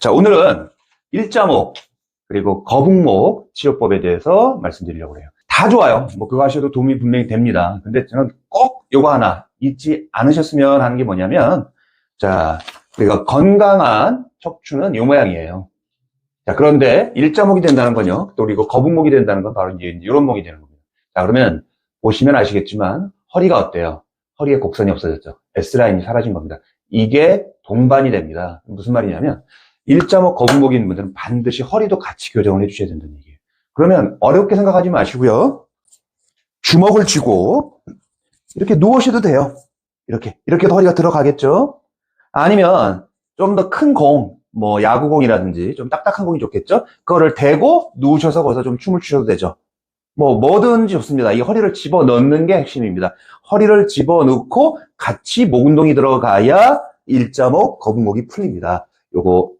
자, 오늘은 일자목, 그리고 거북목 치료법에 대해서 말씀드리려고 해요. 다 좋아요. 뭐 그거 하셔도 도움이 분명히 됩니다. 근데 저는 꼭 요거 하나 잊지 않으셨으면 하는 게 뭐냐면, 자, 우리가 건강한 척추는 요 모양이에요. 자, 그런데 일자목이 된다는 건요. 또 그리고 거북목이 된다는 건 바로 이제 이런 목이 되는 겁니다. 자, 그러면 보시면 아시겠지만 허리가 어때요? 허리에 곡선이 없어졌죠. S라인이 사라진 겁니다. 이게 동반이 됩니다. 무슨 말이냐면 일자목 거북목이 있는 분들은 반드시 허리도 같이 교정을 해주셔야 된다는 얘기예요. 그러면 어렵게 생각하지 마시고요. 주먹을 쥐고 이렇게 누우셔도 돼요. 이렇게 이렇게도 허리가 들어가겠죠. 아니면 좀 더 큰 공, 뭐 야구공이라든지 좀 딱딱한 공이 좋겠죠. 그거를 대고 누우셔서 거기서 좀 춤을 추셔도 되죠. 뭐 뭐든지 좋습니다. 이 허리를 집어 넣는 게 핵심입니다. 허리를 집어 넣고 같이 목 운동이 들어가야 일자목, 거북목이 풀립니다. 요거